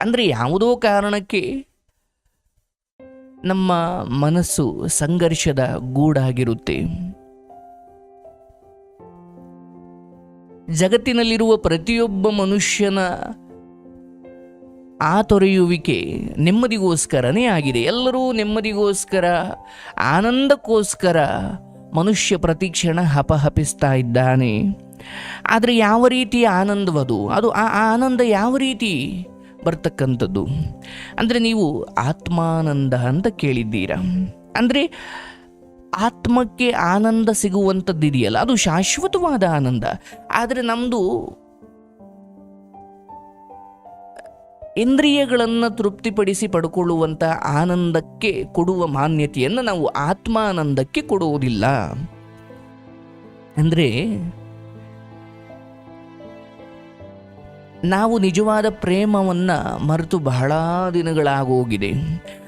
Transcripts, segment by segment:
ಅಂದರೆ ಯಾವುದೋ ಕಾರಣಕ್ಕೆ ನಮ್ಮ ಮನಸ್ಸು ಸಂಘರ್ಷದ ಗೂಡಾಗಿರುತ್ತೆ. ಜಗತ್ತಿನಲ್ಲಿರುವ ಪ್ರತಿಯೊಬ್ಬ ಮನುಷ್ಯನ ಆ ತೊರೆಯುವಿಕೆ ನೆಮ್ಮದಿಗೋಸ್ಕರನೇ ಆಗಿದೆ. ಎಲ್ಲರೂ ನೆಮ್ಮದಿಗೋಸ್ಕರ, ಆನಂದಕ್ಕೋಸ್ಕರ ಮನುಷ್ಯ ಪ್ರತಿಕ್ಷಣ ಹಪಹಪಿಸ್ತಾ ಇದ್ದಾನೆ. ಆದರೆ ಯಾವ ರೀತಿಯ ಆನಂದವದು? ಅದು ಆ ಆನಂದ ಯಾವ ರೀತಿ ಬರ್ತಕ್ಕಂಥದ್ದು. ಅಂದರೆ ನೀವು ಆತ್ಮಾನಂದ ಅಂತ ಕೇಳಿದ್ದೀರಾ. ಅಂದರೆ ಆತ್ಮಕ್ಕೆ ಆನಂದ ಸಿಗುವಂಥದ್ದು ಇದೆಯಲ್ಲ, ಅದು ಶಾಶ್ವತವಾದ ಆನಂದ. ಆದರೆ ನಮ್ಮದು ಇಂದ್ರಿಯಗಳನ್ನು ತೃಪ್ತಿಪಡಿಸಿ ಪಡ್ಕೊಳ್ಳುವಂಥ ಆನಂದಕ್ಕೆ ಕೊಡುವ ಮಾನ್ಯತೆಯನ್ನು ನಾವು ಆತ್ಮಾನಂದಕ್ಕೆ ಕೊಡುವುದಿಲ್ಲ. ಅಂದರೆ ನಾವು ನಿಜವಾದ ಪ್ರೇಮವನ್ನು ಮರೆತು ಬಹಳ ದಿನಗಳಾಗೋಗಿದೆ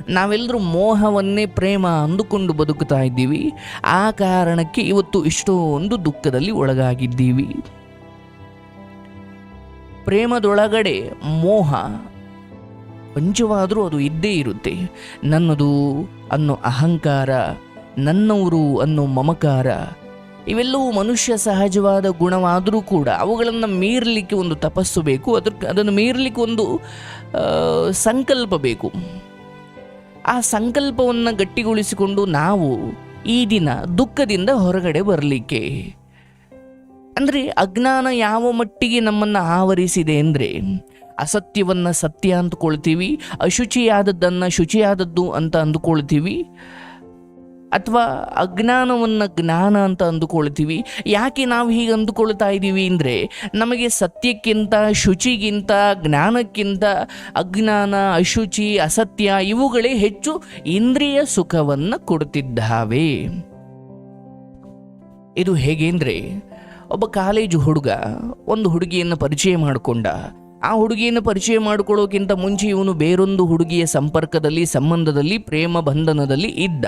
ನಾವೆಲ್ಲರೂ ಮೋಹವನ್ನೇ ಪ್ರೇಮ ಅಂದುಕೊಂಡು ಬದುಕುತ್ತಾ ಇದ್ದೀವಿ. ಆ ಕಾರಣಕ್ಕೆ ಇವತ್ತು ಇಷ್ಟೊಂದು ದುಃಖದಲ್ಲಿ ಒಳಗಾಗಿದ್ದೀವಿ. ಪ್ರೇಮದೊಳಗಡೆ ಮೋಹ ಕೊಂಚವಾದರೂ ಅದು ಇದ್ದೇ ಇರುತ್ತೆ. ನನ್ನದು ಅನ್ನೋ ಅಹಂಕಾರ, ನನ್ನವರು ಅನ್ನೋ ಮಮಕಾರ ಇವೆಲ್ಲವೂ ಮನುಷ್ಯ ಸಹಜವಾದ ಗುಣವಾದರೂ ಕೂಡ ಅವುಗಳನ್ನು ಮೀರಲಿಕ್ಕೆ ಒಂದು ತಪಸ್ಸು ಬೇಕು, ಅದ್ರ ಅದನ್ನು ಮೀರಲಿಕ್ಕೆ ಒಂದು ಸಂಕಲ್ಪ ಬೇಕು. ಆ ಸಂಕಲ್ಪವನ್ನು ಗಟ್ಟಿಗೊಳಿಸಿಕೊಂಡು ನಾವು ಈ ದಿನ ದುಃಖದಿಂದ ಹೊರಗಡೆ ಬರಲಿಕ್ಕೆ. ಅಂದರೆ ಅಜ್ಞಾನ ಯಾವ ಮಟ್ಟಿಗೆ ನಮ್ಮನ್ನು ಆವರಿಸಿದೆ ಅಂದರೆ ಅಸತ್ಯವನ್ನು ಸತ್ಯ ಅಂದ್ಕೊಳ್ತೀವಿ, ಅಶುಚಿಯಾದದ್ದನ್ನು ಶುಚಿಯಾದದ್ದು ಅಂತ ಅಂದುಕೊಳ್ತೀವಿ ಅಥವಾ ಅಜ್ಞಾನವನ್ನು ಜ್ಞಾನ ಅಂತ ಅಂದುಕೊಳ್ತೀವಿ. ಯಾಕೆ ನಾವು ಹೀಗೆ ಅಂದುಕೊಳ್ತಾ ಇದ್ದೀವಿ ಅಂದರೆ, ನಮಗೆ ಸತ್ಯಕ್ಕಿಂತ, ಶುಚಿಗಿಂತ, ಜ್ಞಾನಕ್ಕಿಂತ ಅಜ್ಞಾನ, ಅಶುಚಿ, ಅಸತ್ಯ ಇವುಗಳೇ ಹೆಚ್ಚು ಇಂದ್ರಿಯ ಸುಖವನ್ನು ಕೊಡುತ್ತಿದ್ದಾವೆ ಇದು ಹೇಗೆಂದರೆ ಒಬ್ಬ ಕಾಲೇಜು ಹುಡುಗ ಒಂದು ಹುಡುಗಿಯನ್ನು ಪರಿಚಯ ಮಾಡಿಕೊಂಡ. ಆ ಹುಡುಗಿಯನ್ನು ಪರಿಚಯ ಮಾಡಿಕೊಳ್ಳೋಕ್ಕಿಂತ ಮುಂಚೆ ಇವನು ಬೇರೊಂದು ಹುಡುಗಿಯ ಸಂಪರ್ಕದಲ್ಲಿ, ಸಂಬಂಧದಲ್ಲಿ, ಪ್ರೇಮ ಬಂಧನದಲ್ಲಿ ಇದ್ದ.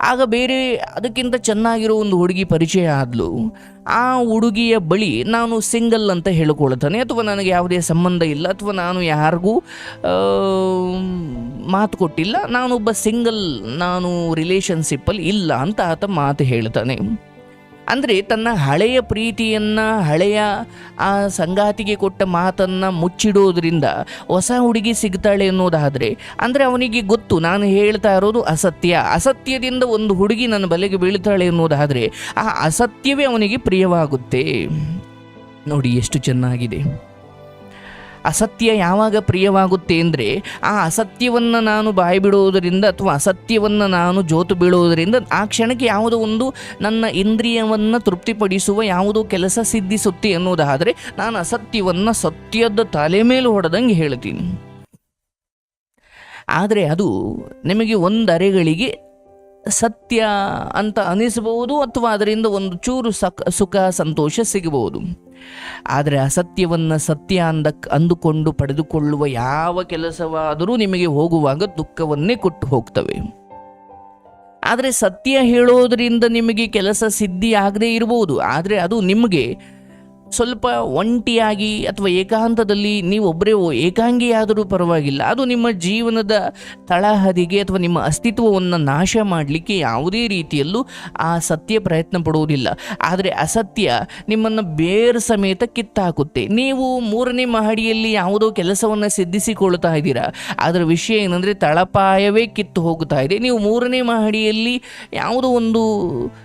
ಆಗ ಬೇರೆ ಅದಕ್ಕಿಂತ ಚೆನ್ನಾಗಿರೋ ಒಂದು ಹುಡುಗಿ ಪರಿಚಯ ಆದ್ಲು. ಆ ಹುಡುಗಿಯ ಬಳಿ ನಾನು ಸಿಂಗಲ್ ಅಂತ ಹೇಳಿಕೊಳ್ತಾನೆ. ಅಥವಾ ನನಗೆ ಯಾವುದೇ ಸಂಬಂಧ ಇಲ್ಲ. ಅಥವಾ ನಾನು ಯಾರಿಗೂ ಮಾತು ಕೊಟ್ಟಿಲ್ಲ. ನಾನೊಬ್ಬ ಸಿಂಗಲ್, ನಾನು ರಿಲೇಷನ್ಶಿಪ್ಪಲ್ಲಿ ಇಲ್ಲ ಅಂತ ಆತ ಮಾತು ಹೇಳ್ತಾನೆ. ಅಂದರೆ ತನ್ನ ಹಳೆಯ ಪ್ರೀತಿಯನ್ನು, ಹಳೆಯ ಆ ಸಂಗಾತಿಗೆ ಕೊಟ್ಟ ಮಾತನ್ನು ಮುಚ್ಚಿಡೋದ್ರಿಂದ ಹೊಸ ಹುಡುಗಿ ಸಿಗ್ತಾಳೆ ಅನ್ನೋದಾದರೆ, ಅಂದರೆ ಅವನಿಗೆ ಗೊತ್ತು, ನಾನು ಹೇಳ್ತಾ ಇರೋದು ಅಸತ್ಯ. ಅಸತ್ಯದಿಂದ ಒಂದು ಹುಡುಗಿ ನನ್ನ ಬಲೆಗೆ ಬೀಳ್ತಾಳೆ ಅನ್ನೋದಾದರೆ, ಆ ಅಸತ್ಯವೇ ಅವನಿಗೆ ಪ್ರಿಯವಾಗುತ್ತೆ. ನೋಡಿ ಎಷ್ಟು ಚೆನ್ನಾಗಿದೆ. ಅಸತ್ಯ ಯಾವಾಗ ಪ್ರಿಯವಾಗುತ್ತೆ ಅಂದರೆ ಆ ಅಸತ್ಯವನ್ನು ನಾನು ಬಾಯಿ ಬಿಡುವುದರಿಂದ ಅಥವಾ ಅಸತ್ಯವನ್ನು ನಾನು ಜೋತು ಬೀಳುವುದರಿಂದ ಆ ಕ್ಷಣಕ್ಕೆ ಯಾವುದೋ ಒಂದು ನನ್ನ ಇಂದ್ರಿಯವನ್ನು ತೃಪ್ತಿಪಡಿಸುವ ಯಾವುದೋ ಕೆಲಸ ಸಿದ್ಧಿಸುತ್ತೆ ಎನ್ನುವುದಾದರೆ ನಾನು ಅಸತ್ಯವನ್ನು ಸತ್ಯದ ತಲೆ ಮೇಲೆ ಹೊಡೆದಂಗೆ ಹೇಳ್ತೀನಿ. ಆದರೆ ಅದು ನಿಮಗೆ ಒಂದರೆಗಳಿಗೆ ಸತ್ಯ ಅಂತ ಅನಿಸಬಹುದು ಅಥವಾ ಅದರಿಂದ ಒಂದು ಚೂರು ಸಕ ಸುಖ, ಸಂತೋಷ ಸಿಗಬಹುದು. ಆದರೆ ಅಸತ್ಯವನ್ನು ಸತ್ಯ ಅಂದ ಅಂದುಕೊಂಡು ಪಡೆದುಕೊಳ್ಳುವ ಯಾವ ಕೆಲಸವಾದರೂ ನಿಮಗೆ ಹೋಗುವಾಗ ದುಃಖವನ್ನೇ ಕೊಟ್ಟು ಹೋಗ್ತವೆ. ಆದರೆ ಸತ್ಯ ಹೇಳೋದರಿಂದ ನಿಮಗೆ ಕೆಲಸ ಸಿದ್ಧಿ ಆಗದೇ ಇರಬಹುದು. ಆದರೆ ಅದು ನಿಮಗೆ ಸ್ವಲ್ಪ ಒಂಟಿಯಾಗಿ ಅಥವಾ ಏಕಾಂತದಲ್ಲಿ ನೀವು ಒಬ್ಬರೇ ಏಕಾಂಗಿಯಾದರೂ ಪರವಾಗಿಲ್ಲ. ಅದು ನಿಮ್ಮ ಜೀವನದ ತಳಹದಿಗೆ ಅಥವಾ ನಿಮ್ಮ ಅಸ್ತಿತ್ವವನ್ನು ನಾಶ ಮಾಡಲಿಕ್ಕೆ ಯಾವುದೇ ರೀತಿಯಲ್ಲೂ ಆ ಸತ್ಯ ಪ್ರಯತ್ನ ಪಡುವುದಿಲ್ಲ. ಆದರೆ ಅಸತ್ಯ ನಿಮ್ಮನ್ನು ಬೇರೆ ಸಮೇತ ಕಿತ್ತಾಕುತ್ತೆ. ನೀವು ಮೂರನೇ ಮಹಡಿಯಲ್ಲಿ ಯಾವುದೋ ಕೆಲಸವನ್ನು ಸಿದ್ಧಿಸಿಕೊಳ್ತಾ ಇದ್ದೀರಾ. ಅದರ ವಿಷಯ ಏನಂದರೆ ತಳಪಾಯವೇ ಕಿತ್ತು ಹೋಗುತ್ತಾ ಇದೆ. ನೀವು ಮೂರನೇ ಮಹಡಿಯಲ್ಲಿ ಯಾವುದೋ ಒಂದು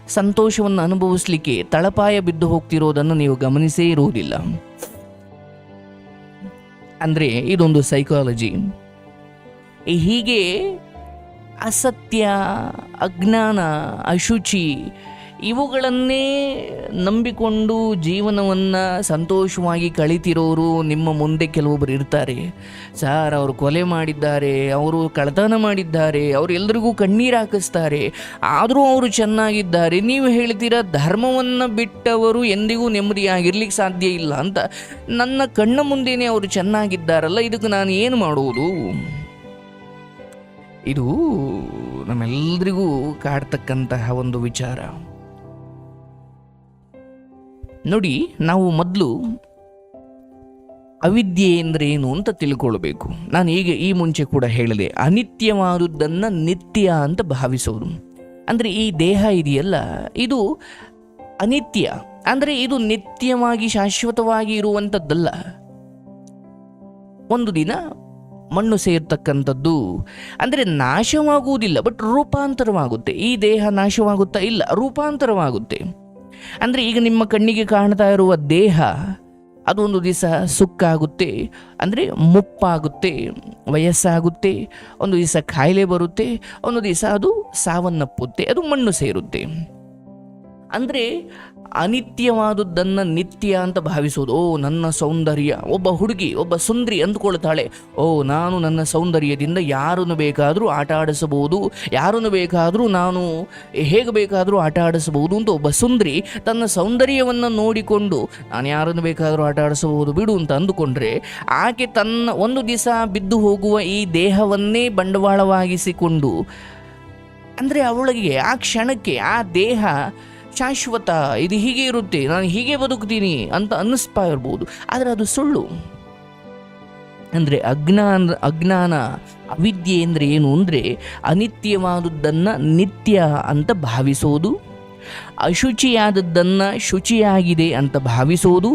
ಸಂತೋಷವನ್ನು ಅನುಭವಿಸಲಿಕ್ಕೆ ತಳಪಾಯ ಬಿದ್ದು ಹೋಗ್ತಿರೋದನ್ನು ನೀವು ಗಮನಿಸೇ. ಇರುವುದಿಲ್ಲ. ಅಂದರೆ ಇದೊಂದು ಸೈಕಾಲಜಿ ಹೀಗೆ ಅಸತ್ಯ ಅಜ್ಞಾನ ಅಶುಚಿ ಇವುಗಳನ್ನೇ ನಂಬಿಕೊಂಡು ಜೀವನವನ್ನು ಸಂತೋಷವಾಗಿ ಕಳಿತಿರೋರು ನಿಮ್ಮ ಮುಂದೆ ಕೆಲವೊಬ್ಬರು ಇರ್ತಾರೆ. ಸರ್ ಅವರು ಕೊಲೆ ಮಾಡಿದ್ದಾರೆ, ಅವರು ಕಳ್ಳತನ ಮಾಡಿದ್ದಾರೆ ಅವರೆಲ್ಲರಿಗೂ ಕಣ್ಣೀರು ಹಾಕಿಸ್ತಾರೆ. ಆದರೂ ಅವರು ಚೆನ್ನಾಗಿದ್ದಾರೆ. ನೀವು ಹೇಳ್ತೀರಾ ಧರ್ಮವನ್ನು ಬಿಟ್ಟವರು ಎಂದಿಗೂ ನೆಮ್ಮದಿಯಾಗಿರ್ಲಿಕ್ಕೆ ಸಾಧ್ಯ ಇಲ್ಲ ಅಂತ. ನನ್ನ ಕಣ್ಣ ಮುಂದೇನೆ ಅವರು ಚೆನ್ನಾಗಿದ್ದಾರಲ್ಲ, ಇದಕ್ಕೆ ನಾನು ಏನು ಮಾಡುವುದು ಇದು ನಮ್ಮೆಲ್ಲರಿಗೂ ಕಾಡ್ತಕ್ಕಂತಹ ಒಂದು ವಿಚಾರ. ನೋಡಿ, ನಾವು ಮೊದಲು ಅವಿದ್ಯೆ ಅಂದರೆ ಏನು ಅಂತ ತಿಳ್ಕೊಳ್ಬೇಕು. ನಾನು ಈಗ ಈ ಮುಂಚೆ ಕೂಡ ಹೇಳಿದೆ, ಅನಿತ್ಯವಾದುದನ್ನು ನಿತ್ಯ ಅಂತ ಭಾವಿಸೋದು. ಅಂದರೆ ಈ ದೇಹ ಇದೆಯಲ್ಲ, ಇದು ಅನಿತ್ಯ. ಅಂದರೆ ಇದು ನಿತ್ಯವಾಗಿ ಶಾಶ್ವತವಾಗಿ ಇರುವಂಥದ್ದಲ್ಲ ಒಂದು ದಿನ ಮಣ್ಣು ಸೇರ್ತಕ್ಕಂಥದ್ದು, ಅಂದರೆ ನಾಶವಾಗುವುದಿಲ್ಲ ಬಟ್ ರೂಪಾಂತರವಾಗುತ್ತೆ. ಈ ದೇಹ ನಾಶವಾಗುತ್ತಾ ಇಲ್ಲ, ರೂಪಾಂತರವಾಗುತ್ತೆ. ಅಂದರೆ ಈಗ ನಿಮ್ಮ ಕಣ್ಣಿಗೆ ಕಾಣ್ತಾ ಇರುವ ದೇಹ ಅದು ಒಂದು ದಿವಸ ಸುಕ್ಕಾಗುತ್ತೆ, ಅಂದರೆ ಮುಪ್ಪಾಗುತ್ತೆ, ವಯಸ್ಸಾಗುತ್ತೆ, ಒಂದು ದಿವಸ ಕಾಯಿಲೆ ಬರುತ್ತೆ, ಒಂದು ದಿವಸ ಅದು ಸಾವನ್ನಪ್ಪುತ್ತೆ, ಅದು ಮಣ್ಣು ಸೇರುತ್ತೆ. ಅಂದರೆ ಅನಿತ್ಯವಾದುದನ್ನು ನಿತ್ಯ ಅಂತ ಭಾವಿಸೋದು. ಓ, ನನ್ನ ಸೌಂದರ್ಯ. ಒಬ್ಬ ಹುಡುಗಿ, ಒಬ್ಬ ಸುಂದರಿ ಅಂದುಕೊಳ್ತಾಳೆ. ಓ, ನಾನು ನನ್ನ ಸೌಂದರ್ಯದಿಂದ ಯಾರನ್ನು ಬೇಕಾದರೂ ಆಟ ಆಡಿಸಬಹುದು. ಯಾರನ್ನು ಬೇಕಾದರೂ ನಾನು ಹೇಗೆ ಬೇಕಾದರೂ ಆಟ ಆಡಿಸಬಹುದು ಅಂತ ಒಬ್ಬ ಸುಂದರಿ ತನ್ನ ಸೌಂದರ್ಯವನ್ನು ನೋಡಿಕೊಂಡು, ನಾನು ಯಾರನ್ನು ಬೇಕಾದರೂ ಆಟ ಆಡಿಸಬಹುದು ಬಿಡು ಅಂತ ಅಂದುಕೊಂಡ್ರೆ, ಆಕೆ ತನ್ನ ಒಂದು ದಿವಸ ಬಿದ್ದು ಹೋಗುವ ಈ ದೇಹವನ್ನೇ ಬಂಡವಾಳವಾಗಿಸಿಕೊಂಡು, ಅಂದರೆ ಅವಳಿಗೆ ಆ ಕ್ಷಣಕ್ಕೆ ಆ ದೇಹ ಶಾಶ್ವತ ಇದು ಹೀಗೆ ಇರುತ್ತೆ, ನಾನು ಹೀಗೆ ಬದುಕ್ತೀನಿ ಅಂತ ಅನ್ನಿಸ್ತಾ ಇರ್ಬೋದು. ಆದರೆ ಅದು ಸುಳ್ಳು. ಅಂದರೆ ಅಜ್ಞಾನ ಅಜ್ಞಾನ, ಅವಿದ್ಯೆ ಅಂದರೆ ಏನು ಅಂದರೆ ಅನಿತ್ಯವಾದದ್ದನ್ನು ನಿತ್ಯ ಅಂತ ಭಾವಿಸೋದು, ಅಶುಚಿಯಾದದ್ದನ್ನು ಶುಚಿಯಾಗಿದೆ ಅಂತ ಭಾವಿಸೋದು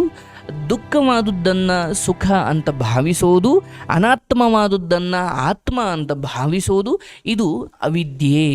ದುಃಖವಾದುದನ್ನು ಸುಖ ಅಂತ ಭಾವಿಸೋದು ಅನಾತ್ಮವಾದುದನ್ನು ಆತ್ಮ ಅಂತ ಭಾವಿಸೋದು, ಇದು ಅವಿದ್ಯೆ.